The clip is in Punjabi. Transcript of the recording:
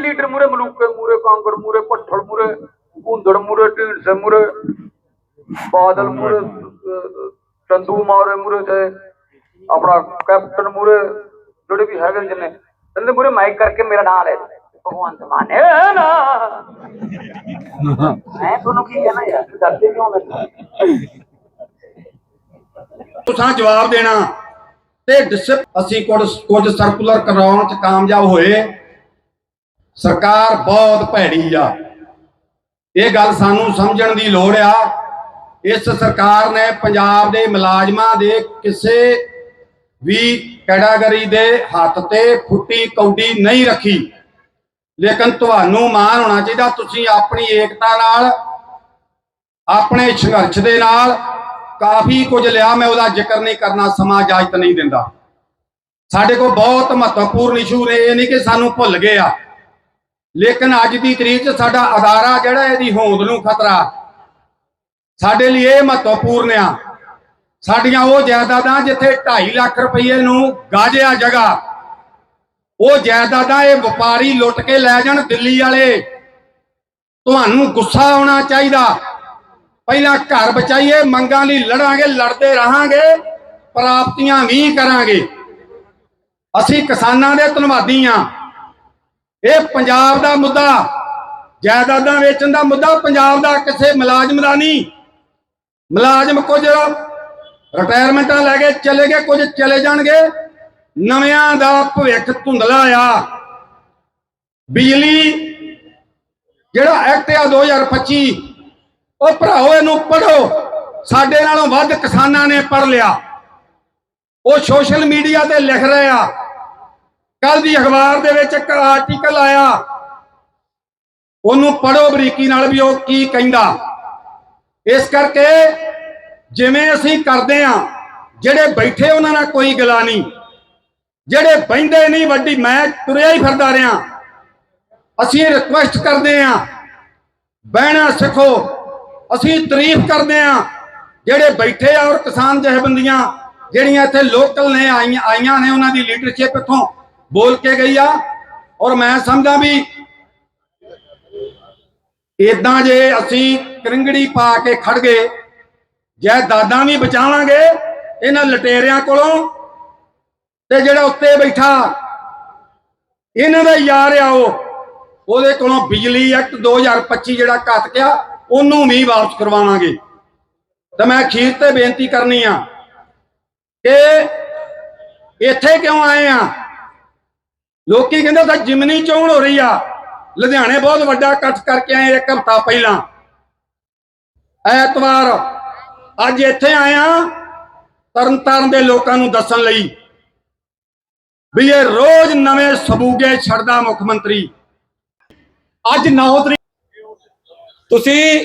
ਲੀਡਰ ਮੂਰੇ ਮਲੂਕੇ ਮੂਰੇ ਕਾਂਗੜ ਮੂਰੇ ਭੱਠਲ ਮੂਰੇ ਭੁੰਦੜ ਮੂਰੇ ਢੀਂਡਸੇ ਮੂਰੇ ਬਾਦਲ ਮੂਰੇ ਚੰਦੂ ਮਾਰੇ ਮੂਰੇ ਤੇ ਆਪਣਾ ਕੈਪਟਨ ਮੂਰੇ ਜਿਹੜੇ ਵੀ ਹੈਗੇ ਜਿੰਨੇ ਇਹਦੇ ਮੂਰੇ ਮਾਈਕ ਕਰਕੇ ਮੇਰਾ ਨਾਮ ਲੈ ਭਗਵੰਤ ਮਾਨ ਹੈ ਨਾ। ਮੈਂ ਤੁਹਾਨੂੰ ਕੀ ਕਹਿਣਾ ਯਾਰ, ਤੂੰ ਕਿਉਂ ਮੈਨੂੰ ਤੁਸਾਂ ਜਵਾਬ ਦੇਣਾ, ਤੇ ਅਸੀਂ ਕੁਝ ਕੁਝ ਸਰਕੂਲਰ ਕਰਾਉਣ ਚ ਕਾਮਯਾਬ ਹੋਏ। ਸਰਕਾਰ ਬਹੁਤ ਭੈੜੀ ਆ। ਇਹ ਗੱਲ ਸਾਨੂੰ ਸਮਝਣ ਦੀ ਲੋੜ ਆ। ਇਸ ਸਰਕਾਰ ਨੇ ਪੰਜਾਬ ਦੇ ਮੁਲਾਜ਼ਮਾਂ ਦੇ ਕਿਸੇ ਵੀ ਕੈਟਾਗਰੀ ਦੇ ਹੱਥ ਤੇ ਫੁੱਟੀ ਕੌਡੀ ਨਹੀਂ ਰੱਖੀ। ਲੇਕਿਨ ਤੁਹਾਨੂੰ ਮਾਣ ਹੋਣਾ ਚਾਹੀਦਾ, ਤੁਸੀਂ ਆਪਣੀ ਏਕਤਾ ਨਾਲ, ਆਪਣੇ ਸੰਘਰਸ਼ ਦੇ ਨਾਲ ਕਾਫੀ ਕੁਝ ਲਿਆ। ਮੈਂ ਉਹਦਾ ਜ਼ਿਕਰ ਨਹੀਂ ਕਰਨਾ, ਸਮਾਂ ਇਜਾਜ਼ਤ ਨਹੀਂ ਦਿੰਦਾ। ਸਾਡੇ ਕੋਲ ਬਹੁਤ ਮਹੱਤਵਪੂਰਨ ਇਸ਼ੂ ਨੇ, ਇਹ ਨਹੀਂ ਕਿ ਸਾਨੂੰ ਭੁੱਲ ਗਏ ਆ। ਲੇਕਿਨ ਅੱਜ ਦੀ ਤਰੀਕ 'ਚ ਸਾਡਾ ਅਦਾਰਾ ਜਿਹੜਾ ਇਹਦੀ ਹੋਂਦ ਨੂੰ ਖਤਰਾ। ਸਾਡੇ ਲਈ ਇਹ ਮਹੱਤਵਪੂਰਨ ਆ। ਸਾਡੀਆਂ ਉਹ ਜਾਇਦਾਦਾਂ ਜਿੱਥੇ 2.5 ਲੱਖ ਰੁਪਏ ਨੂੰ ਗਾਜਿਆ ਜਗ੍ਹਾ, ਉਹ ਜਾਇਦਾਦਾਂ ਇਹ ਵਪਾਰੀ ਲੁੱਟ ਕੇ ਲੈ ਜਾਣ ਦਿੱਲੀ ਵਾਲੇ। ਤੁਹਾਨੂੰ ਗੁੱਸਾ ਆਉਣਾ ਚਾਹੀਦਾ। ਪਹਿਲਾਂ ਘਰ ਬਚਾਈਏ, ਮੰਗਾਂ ਲਈ ਲੜਾਂਗੇ, ਲੜਦੇ ਰਹਾਂਗੇ, ਪ੍ਰਾਪਤੀਆਂ ਵੀ ਕਰਾਂਗੇ। ਅਸੀਂ ਕਿਸਾਨਾਂ ਦੇ ਧੰਨਵਾਦੀ ਆ। ਇਹ ਪੰਜਾਬ ਦਾ ਮੁੱਦਾ, ਜਾਇਦਾਦਾਂ ਵੇਚਣ ਦਾ ਮੁੱਦਾ, ਪੰਜਾਬ ਦਾ ਕਿਸੇ ਮੁਲਾਜ਼ਮ ਦਾ ਨਹੀਂ। ਮੁਲਾਜ਼ਮ ਕੁਝ ਰਿਟਾਇਰਮੈਂਟਾਂ ਲੈ ਕੇ ਚਲੇ ਗਏ, ਕੁਝ ਚਲੇ ਜਾਣਗੇ। ਨਵਿਆਂ ਦਾ ਭਵਿੱਖ ਧੁੰਦਲਾ ਆ। ਬਿਜਲੀ ਜਿਹੜਾ ਐਕਟ ਆ 2025 ਉਹ ਭਰਾਓ, ਇਹਨੂੰ ਪੜੋ ਸਾਡੇ ਨਾਲੋਂ ਵੱਧ ਕਿਸਾਨਾਂ ਨੇ ਪੜ ਲਿਆ। ਉਹ ਸੋਸ਼ਲ ਮੀਡੀਆ ਤੇ ਲਿਖ ਰਹੇ ਆ। ਕੱਲ ਦੀ ਅਖਬਾਰ ਦੇ ਵਿੱਚ ਇੱਕ ਆਰਟੀਕਲ ਆਇਆ। ਉਹਨੂੰ ਪੜੋ ਬਰੀਕੀ ਨਾਲ ਵੀ ਉਹ ਕੀ ਕਹਿੰਦਾ। ਇਸ ਕਰਕੇ ਜਿਵੇਂ ਅਸੀਂ ਕਰਦੇ ਆ ਜਿਹੜੇ ਬੈਠੇ ਉਹਨਾਂ ਨਾਲ ਕੋਈ ਗਲਾ ਨਹੀਂ। ਜਿਹੜੇ ਬੈੰਦੇ ਨਹੀਂ, ਵੱਡੀ ਮੈਂ ਤੁਰਿਆ ਹੀ ਫਿਰਦਾ ਰਿਆਂ ਅਸੀਂ ਰਿਕੁਐਸਟ ਕਰਦੇ ਆ ਬਹਿਣਾ ਸਿੱਖੋ। ਅਸੀਂ ਤਾਰੀਫ ਕਰਦੇ ਆ ਜਿਹੜੇ ਬੈਠੇ ਆ ਔਰ ਕਿਸਾਨ ਜਥੇਬੰਦੀਆਂ, ਜਿਹੜੀਆਂ ਇੱਥੇ ਲੋਕਲ ਨੇ, ਆਈਆਂ ਆਈਆਂ ਨੇ ਉਹਨਾਂ ਦੀ ਲੀਡਰਸ਼ਿਪ ਇੱਥੋਂ। ਬੋਲ ਕੇ ਗਈ ਆ ਔਰ ਮੈਂ ਸਮਝਦਾ ਵੀ ਇਦਾਂ ਜੇ ਅਸੀਂ ਕਰਿੰਗੜੀ ਪਾ ਕੇ ਖੜ ਗਏ, ਜੈ ਦਾਦਾ ਵੀ ਬਚਾਵਾਂਗੇ ਇਹਨਾਂ ਲਟੇਰਿਆਂ ਕੋਲੋਂ ਤੇ ਜਿਹੜਾ ਉੱਤੇ ਬੈਠਾ ਇਹਨਾਂ ਦਾ ਯਾਰ ਆ ਉਹ, ਉਹਦੇ ਕੋਲੋਂ ਬਿਜਲੀ ਐਕਟ 2025 ਜਿਹੜਾ ਘੱਟ ਗਿਆ, ਉਹਨੂੰ ਵੀ ਵਾਪਸ ਕਰਵਾਵਾਂਗੇ। ਤਾਂ ਮੈਂ ਅਖੀਰ ਤੇ ਬੇਨਤੀ ਕਰਨੀ ਆ ਕਿ ਇੱਥੇ ਕਿਉਂ ਆਏ ਆ? ਲੋਕੀ ਕਹਿੰਦੇ ਤਾਂ ਜਿਮਨੀ ਚੋਣ ਹੋ ਰਹੀ ਆ। ਲੁਧਿਆਣੇ ਬਹੁਤ ਵੱਡਾ ਇਕੱਠ ਕਰਕੇ ਆਏ ਇੱਕ ਹਫ਼ਤਾ ਪਹਿਲਾਂ। ਐਤਵਾਰ, ਅੱਜ ਇੱਥੇ ਆਇਆ ਤਰਨਤਾਰਨ ਦੇ ਲੋਕਾਂ ਨੂੰ ਦੱਸਣ ਲਈ ਵੀ ਇਹ ਰੋਜ਼ ਨਵੇਂ ਸਬੂਗੇ ਛੱਡਦਾ ਮੁੱਖ ਮੰਤਰੀ। ਅੱਜ 9 ਤਰੀਕ ਤੁਸੀਂ